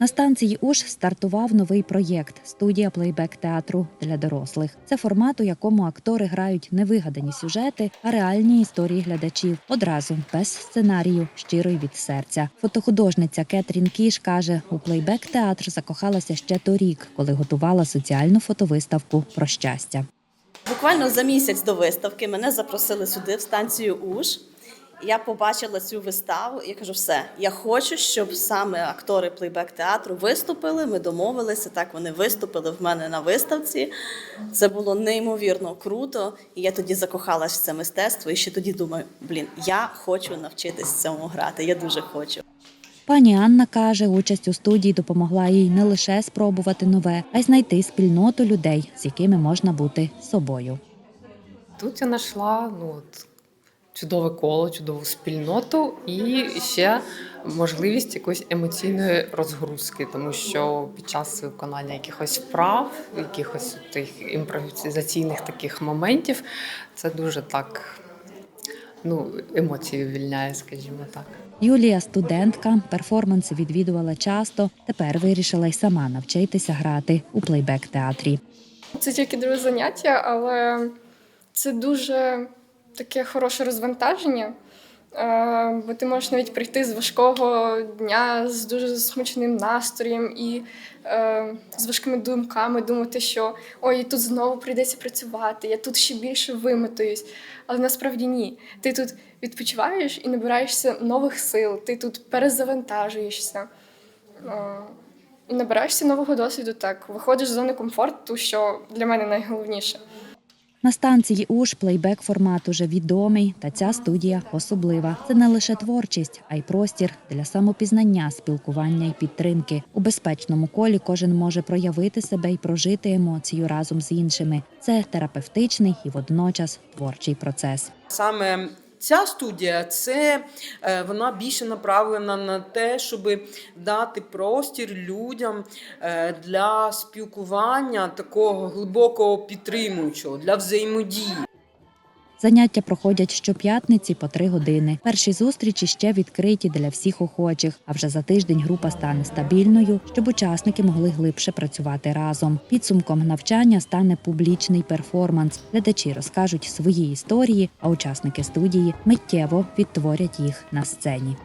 На станції УШ стартував новий проєкт студія плейбек театру для дорослих. Це формат, у якому актори грають не вигадані сюжети, а реальні історії глядачів одразу без сценарію, щиро й від серця. Фотохудожниця Кетрін Кіш каже, у плейбек театр закохалася ще торік, коли готувала соціальну фотовиставку про щастя. Буквально за місяць до виставки мене запросили сюди, в станцію УЖ. Я побачила цю виставу і кажу, все, я хочу, щоб саме актори плейбек театру виступили. Ми домовилися, так вони виступили в мене на виставці. Це було неймовірно круто. І я тоді закохалась в це мистецтво. І ще тоді думаю, блін, я хочу навчитись цьому грати. Я дуже хочу. Пані Анна каже, участь у студії допомогла їй не лише спробувати нове, а й знайти спільноту людей, з якими можна бути собою. Тут я знайшла ну, от, чудове коло, чудову спільноту і ще можливість якоїсь емоційної розгрузки, тому що під час виконання якихось вправ, якихось тих імпровізаційних таких моментів, це дуже так ну, емоції вивільняє, скажімо так. Юлія студентка, перформанси відвідувала часто. Тепер вирішила й сама навчитися грати у плейбек театрі. Це тільки друге заняття, але це дуже таке хороше розвантаження. Е, Бо ти можеш навіть прийти з важкого дня з дуже засмученим настроєм і е, з важкими думками, думати, що ой, тут знову прийдеться працювати, я тут ще більше вимотуюсь. Але насправді ні. Ти тут відпочиваєш і набираєшся нових сил, ти тут перезавантажуєшся. Е, і набираєшся нового досвіду, так виходиш з зони комфорту, що для мене найголовніше. На станції УШ плейбек формат уже відомий, та ця студія особлива. Це не лише творчість, а й простір для самопізнання, спілкування і підтримки. У безпечному колі кожен може проявити себе і прожити емоцію разом з іншими. Це терапевтичний і водночас творчий процес. Саме ця студія це е, вона більше направлена на те, щоб дати простір людям е, для спілкування такого глибокого підтримуючого, для взаємодії. Заняття проходять щоп'ятниці по три години. Перші зустрічі ще відкриті для всіх охочих. А вже за тиждень група стане стабільною, щоб учасники могли глибше працювати разом. Підсумком навчання стане публічний перформанс. Глядачі розкажуть свої історії, а учасники студії миттєво відтворять їх на сцені.